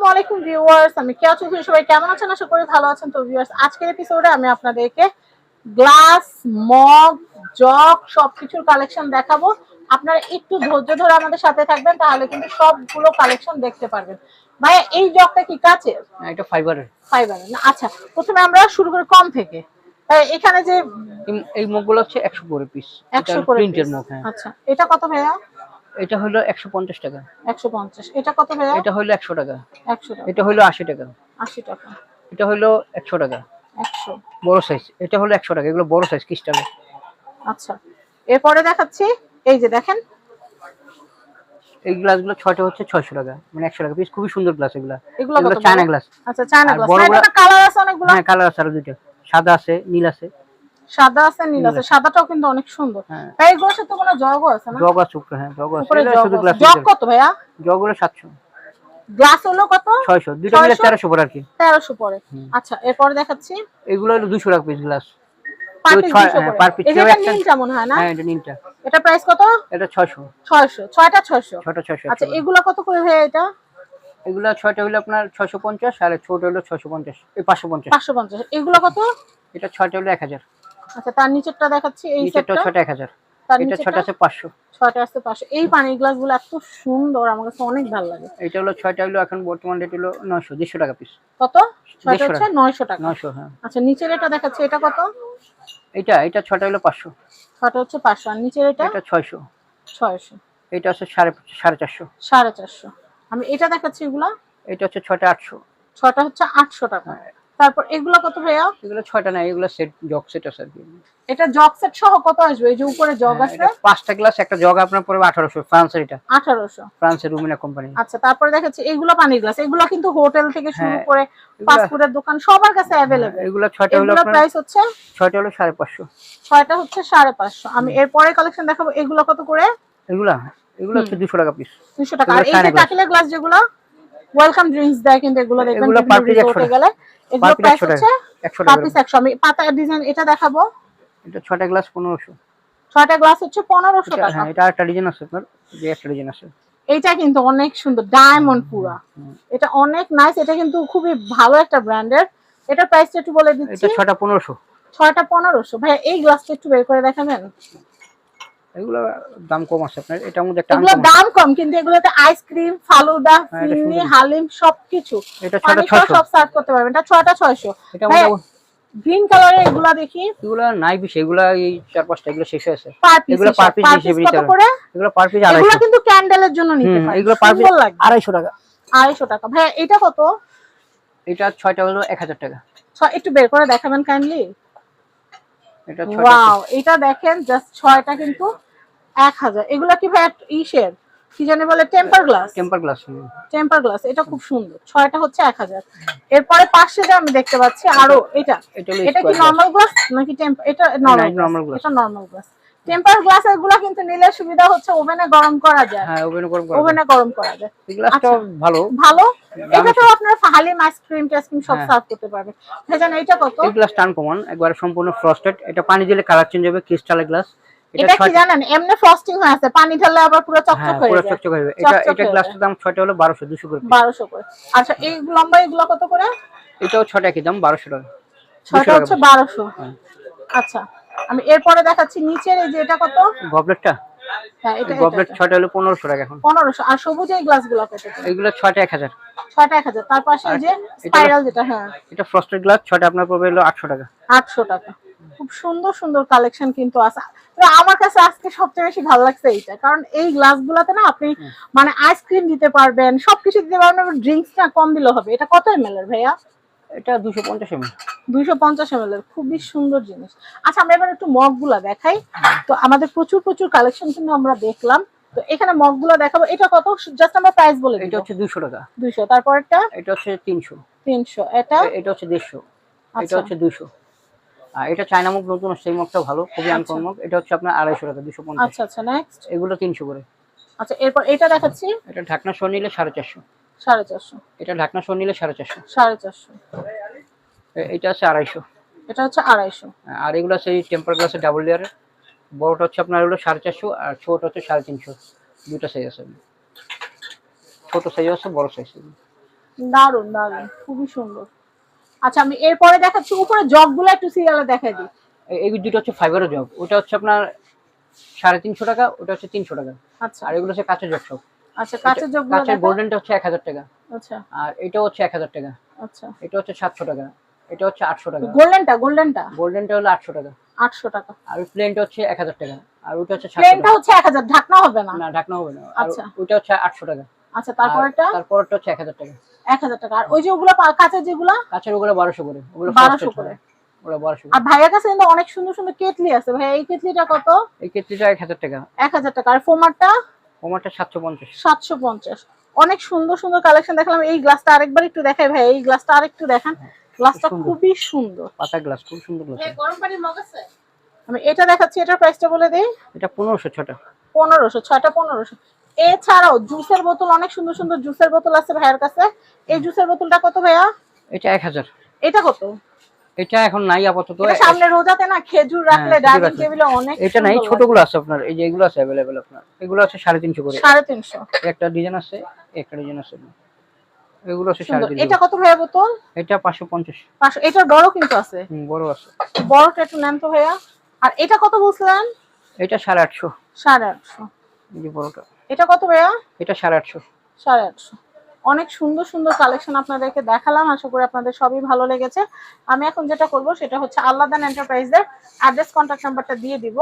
আসসালামু আলাইকুম ভিউয়ার্স আমি কেয়া চৌধুরী সবাই কেমন আছেন? আশা করি ভালো আছেন। তো ভিউয়ার্স আজকের এপিসোডে আমি আপনাদেরকে গ্লাস মগ জগ সবকিছুর কালেকশন দেখাবো। আপনারা একটু ধৈর্য ধরে আমাদের সাথে থাকবেন তাহলে কিন্তু সবগুলো কালেকশন দেখতে পারবেন। ভাইয়া এই জগটা কি কাছে এটা ফাইবারের ফাইবারের না? আচ্ছা প্রথমে আমরা শুরু করি কম থেকে। এখানে যে এই- মুখগুলো হচ্ছে একশো করে পিস একশো করে প্রিন্টের। মুখ হ্যাঁ। আচ্ছা এটা কত ভাইয়া? এটা হলো একশো পঞ্চাশ টাকা। একশো পঞ্চাশ। এটা কত ভাইয়া? এটা হলো একশো টাকা। একশো টাকা। এটা হলো আশি টাকা। আশি টাকা। এটা হলো একশো টাকা। একশো। বড় সাইজ এটা হলো একশো টাকা। এগুলো বড় সাইজ ক্রিস্টালের আচ্ছা। এরপরে দেখাচ্ছি এই যে দেখেন। এই গ্লাসগুলো ছয়টা হচ্ছে ছয়শো টাকা। মানে একশো টাকা পিস খুবই সুন্দর গ্লাস এগুলো। এগুলো এগুলো চায়না গ্লাস আচ্ছা চায়না গ্লাস এটা কালার আছে অনেকগুলো। হ্যাঁ কালার আছে আরও দুটো সাদা আছে নীল আছে। সাদা আছে নীল আছে। সাদাটাও কিন্তু অনেক সুন্দর। হ্যাঁ। তাই এগুলোর সাথে কোনো জগও আছে না? জগ আছে উপরে হ্যাঁ জগ আছে। জগ কত ভাইয়া? জগ হলো সাতশো। গ্লাস হলো কত? ছয়শো। দুটো মিলে 600? তেরোশো আর কি। তেরোশো পরে আচ্ছা এরপরে দেখাচ্ছি। এগুলো হলো দুশো টাকা পিস গ্লাস 200 হ্যাঁ, এটা মনে হয় প্রাইস কত? এটা ছয়টা ছয়শো? ছয়টা ছয়শো আচ্ছা এগুলো কত করে ভাইয়া এটা? এগুলা ছয়টা হলো আপনার ছয়শো পঞ্চাশ আর ছোট হলো ছয়শো পঞ্চাশ। পাঁচশো পঞ্চাশ। পাঁচশো পঞ্চাশ। এগুলো কত? এটা ছয়টা হলো এক হাজার। আচ্ছা তার নিচেরটা দেখাচ্ছি এই সেটটা ছয়টা এক হাজার। তার এটা নিচেরটা ছয়টা আছে পাঁচশো। ছয়টা আসতে পাঁচশো। এই পানির গ্লাসগুলো এত সুন্দর আমার কাছে অনেক ভালো লাগে। এটা হলো ছয়টা হলো এখন বর্তমান রেট হলো নয়শো দেড়শো টাকা পিস কত? ছয়টা দেড়শো হচ্ছে টাকা। নয়শো টাকা। নয়শো হ্যাঁ। আচ্ছা নিচের এটা দেখাচ্ছি এটা কত? এটা এটা ছয়টা হলো পাঁচশো। ছয়টা হচ্ছে পাঁচশো আর নিচের এটা? এটা ছয়শো। ছয়শো। এটা হচ্ছে সাড়ে সাড়ে চারশো। সাড়ে চারশো। আমি এটা দেখাচ্ছি এগুলা? এটা হচ্ছে ছয়টা আটশো। ছয়টা হচ্ছে আটশো টাকা। তারপর এগুলা কত ভাইয়া? এগুলো ছয়টা না এগুলো সেট জগ সেট আছে আর কি। এটা জগ সেট সহ কত আসবে? এই যে উপরে জগ হ্যাঁ, আছে? পাঁচটা গ্লাস একটা জগ আপনার পড়বে আঠারোশো ফ্রান্সের এটা। আঠারোশো। ফ্রান্সের রুমিনা কোম্পানি আচ্ছা তারপরে দেখাচ্ছি এগুলো পানির গ্লাস এগুলো কিন্তু হোটেল থেকে শুরু হ্যাঁ, করে ফাস্টফুডের দোকান সবার কাছে অ্যাভেলেবেল এগুলো ছয়টা হলো আপনার প্রাইস হচ্ছে? ছয়টা হলো সাড়ে পাঁচশো। ছয়টা হচ্ছে সাড়ে পাঁচশো। আমি এরপরে কালেকশন দেখাবো এগুলো কত করে? এগুলা এগুলো হচ্ছে দুশো টাকা পিস দুশো টাকা। এগুলো আর এই যে China গ্লাস যেগুলো ওয়েলকাম ড্রিঙ্কস দেয় কিন্তু এগুলো দেখবেন এগুলো 100 গেলে। এগুলো প্রাইস হচ্ছে একশো পার টাকা। পিস একশো আমি পাতা ডিজাইন এটা দেখাবো। এটা গ্লাস পনেরোশো। ছয়টা গ্লাস হচ্ছে পনেরোশো টাকা। হ্যাঁ এটা একটা ডিজাইন আছে আপনার। যে একটা ডিজাইন আছে। এইটা কিন্তু অনেক সুন্দর ডায়মন্ড পুরা। এটা অনেক নাইস এটা কিন্তু খুবই ভালো একটা ব্র্যান্ডের এটা প্রাইসটা একটু বলে দিচ্ছি। এটা ছয়টা পনেরোশো। ছয়টা পনেরোশো। ভাই এই গ্লাসটা একটু বের করে দেখাবেন? এগুলো দাম কম আছে আপনার এটার মধ্যে একটা এগুলো দাম কম কিন্তু এগুলোতে আইসক্রিম ফালুদা হ্যাঁ, ফিরনি হালিম সবকিছু। এটা সব সার্ভ করতে পারবেন। এটা গ্রিন কালারের এগুলা দেখি। এগুলো নাই বেশি এগুলো এই চার পাঁচটা এগুলো শেষ হয়েছে পার পিস এগুলো per piece হিসেবে নিতে হবে। এগুলো পার পিস এগুলো কিন্তু ক্যান্ডেলের জন্য নিতে পারেন এগুলো পার পিস সুন্দর লাগবে। আড়াইশো টাকা। আড়াইশো টাকা। ভাই এটা কত? এটা ছয়টা হলো এক হাজার টাকা। ছ- একটু বের করে দেখাবেন কাইন্ডলি এটা ওয়াও এটা দেখেন জাস্ট ছয়টা কিন্তু এক হাজার। এগুলা কি ভাই ইসের? কি জানে বলে temper glass temper glass temper glass এটা খুব সুন্দর। ছয়টা হচ্ছে এক হাজার। এরপরে পাশে যে আমি দেখতে পাচ্ছি আরও এটা। এটা কি নর্মাল গ্লাস নাকি টেম্পার এটা নর্মাল এটা নর্মাল গ্লাস টেম্পার গ্লাস এগুলা কিন্তু নিলে সুবিধা হচ্ছে ওভেনে গরম করা যায়। হ্যাঁ ওভেন গরম করা ওভেনে গরম করা যায়। এই গ্লাসটা ভালো। ভালো? এটা তো আপনার আইসক্রিম টাইসক্রিম সব হ্যাঁ। সার্ভ করতে পারবে। ভাইজান এটা কত? এই গ্লাসটা আনকমন একবারে সম্পূর্ণ ফ্রস্টেড এটা পানি দিলে কালার চেঞ্জ হবে ক্রিস্টালের গ্লাস এটা কি জানেন? এমনি ফ্রস্টিং হয়ে আছে পানি ঢাললে আবার পুরো চকচক হ্যাঁ হয়ে পুরো চকচক হয়ে এটা এটা হয়ে গ্লাসটার দাম ছয়টা হলো বারোশো দুশো করে piece। বারোশো করে। আচ্ছা এই লম্বা এগুলো কত করে? এটাও ছয়টা একই দাম বারোশো টাকা। ছয়টা হচ্ছে বারোশো। হ্যাঁ। আচ্ছা। আমি এরপরে দেখাচ্ছি নিচের এই যে এটা কত? গবলেটটা হ্যাঁ এটা গবলেট ছয়টা হলো টাকা এখন। আর সবুজ এই গ্লাসগুলো কত? করে? ছয়টা এক হাজার। ছয়টা এক হাজার। তার পাশে এই যে স্পাইরাল যেটা হ্যাঁ। এটা ফ্রস্টেড গ্লাস ছয়টা আপনার পড়বে হলো আটশো টাকা। আটশো টাকা। খুব সুন্দর সুন্দর কালেকশন কিন্তু আছে। আমার কাছে আজকে সবচেয়ে বেশি ভালো লাগছে এইটা। কারণ এই গ্লাস গুলাতে না আপনি মানে আইসক্রিম দিতে পারবেন সবকিছু দিতে পারবেন ড্রিঙ্কস না কম দিলে হবে। এটা কত এম এর ভাইয়া? এটা দুশো পঞ্চাশ এমএল দুইশো পঞ্চাশ এম এর খুবই সুন্দর জিনিস। আচ্ছা আমরা এবার একটু মগগুলা দেখাই। তো আমাদের প্রচুর প্রচুর কালেকশন কিন্তু আমরা দেখলাম। তো এখানে মগগুলা দেখাবো। এটা কত? জাস্ট আমরা প্রাইস বলে এটা হচ্ছে দুশো টাকা। দুইশো তারপরটা? এটা হচ্ছে তিনশো। তিনশো। এটা? এটা হচ্ছে দেড়শো। এটা আচ্ছা। হচ্ছে দুশো। আর এটা চায়না মুখ নতুন সেই মুখটা ভালো খুবই আনকম মুখ। এটা হচ্ছে আপনার আড়াইশো টাকা দুশো পঞ্চাশ। আচ্ছা আচ্ছা নেক্সট এগুলো তিনশো করে। আচ্ছা এরপর এটা দেখাচ্ছি। এটা ঢাকনা সহ নিলে সাড়ে চারশো। সাড়ে চারশো। এটা ঢাকনা সহ নিলে সাড়ে চারশো। সাড়ে চারশো। এটা আছে আড়াইশো। এটা হচ্ছে আড়াইশো। আর এগুলো আছে এই টেম্পার ডাবল লেয়ারের বড়টা হচ্ছে আপনার হলো সাড়ে চারশো আর হচ্ছে সাড়ে তিনশো। দুটো সাইজ আছে ছোট সাইজ আছে বড় সাইজ দারুণ দারুণ খুবই সুন্দর। আচ্ছা আমি এরপরে দেখাচ্ছি উপরে জগগুলো একটু সিরিয়ালে দেখাই দিই। এই দুটো হচ্ছে ফাইবারের জগ। ওটা হচ্ছে আপনার সাড়ে তিনশো টাকা ওটা হচ্ছে তিনশো টাকা। আচ্ছা। আর এগুলো হচ্ছে কাঁচের জগ সব। আচ্ছা কাঁচের জগগুলো কাঁচের গোল্ডেনটা হচ্ছে এক হাজার টাকা। আচ্ছা। আর এটা হচ্ছে এক হাজার টাকা। আচ্ছা। এটা হচ্ছে সাতশো টাকা। এটা হচ্ছে আটশো টাকা। গোল্ডেনটা গোল্ডেনটা? গোল্ডেনটা হলো আটশো টাকা। আটশো টাকা। আর প্লেনটা হচ্ছে এক হাজার টাকা। আর ওটা হচ্ছে সাতশো প্লেনটা হচ্ছে এক হাজার ঢাকনা হবে না? না ঢাকনা হবে না। আর আচ্ছা। ওটা হচ্ছে আটশো টাকা। আচ্ছা তারপরেটা তারপরটা হচ্ছে এক হাজার টাকা। এক হাজার টাকা। আর ওই যে ওগুলো কাঁচের যেগুলো? কাঁচের ওগুলো বারোশো করে। ওগুলো 1200 করে। ওগুলো বারোশো আর ভাইয়ের কাছে কিন্তু অনেক সুন্দর সুন্দর কেটলি আছে। ভাই এই কেটলিটা কত? এই কেটলিটা এক হাজার টাকা। এক হাজার টাকা। আর ফোমারটা? পঞ্চাশ। সাতশো পঞ্চাশ। অনেক সুন্দর সুন্দর কালেকশন দেখালাম। এই গ্লাসটা আরেকবার একটু দেখাই ভাই। এই গ্লাসটা আরেকটু দেখান। গ্লাসটা। খুবই সুন্দর। পাতা গ্লাস খুব সুন্দর গ্লাস গরম পানির মগ আছে? আমি এটা দেখাচ্ছি এটার প্রাইসটা বলে দেই। এটা পনেরোশো ছটা। পনেরোশো ছয়টা পনেরোশো। এছাড়াও জুসের বোতল অনেক সুন্দর সুন্দর জুসের বোতল আছে ভাইয়ের কাছে। এই জুসের বোতলটা কত ভাইয়া? এটা এক হাজার। এটা কত? এটা এখন নাই আপাতত। সামনে রোজাতে না খেজুর রাখলে হ্যাঁ, ডাইনিং টেবিলে অনেক এটা নাই ছোটগুলো আছে আপনার এই যে এগুলো আছে অ্যাভেলেবেল আপনার। এগুলো আছে সাড়ে তিনশো করে। লাগে। সাড়ে তিনশো। একটা ডিজাইন আছে একটা ডিজাইন আছে। এগুলো আছে সাড়ে সুন্দর তিনশো। এটা কত ভাইয়া বোতল? এটা পাঁচশো পঞ্চাশ। পাঁচশো। এটার বড় কিন্তু আছে। হুম, বড় আছে। বড়টা একটু নেন তো ভাইয়া। আর এটা কত বলছিলেন? এটা সাড়ে আটশো। সাড়ে আটশো। এই যে বড়টা। এটা কত ভাইয়া? এটা সাড়ে আটশো। সাড়ে আটশো। অনেক সুন্দর সুন্দর কালেকশন আপনাদেরকে দেখালাম। আশা করি আপনাদের সবই ভালো লেগেছে। আমি এখন যেটা করব সেটা হচ্ছে আল্লাদান এন্টারপ্রাইজের অ্যাড্রেস কন্ট্যাক্ট নাম্বারটা দিয়ে দিব।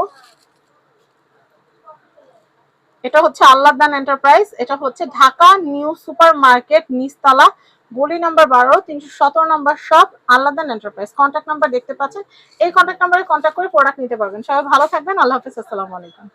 এটা হচ্ছে আল্লাদান এন্টারপ্রাইজ এটা হচ্ছে ঢাকা নিউ সুপার মার্কেট নিচতলা, গলি নাম্বার বারো, তিনশো সতেরো number shop আল্লাদান enterprise contact number দেখতে পাচ্ছেন। এই কন্ট্যাক্ট নাম্বারে কন্ট্যাক্ট করে প্রোডাক্ট নিতে পারবেন। সবাই ভালো থাকবেন। আল্লাহ হাফিজ। আসসালামু আলাইকুম।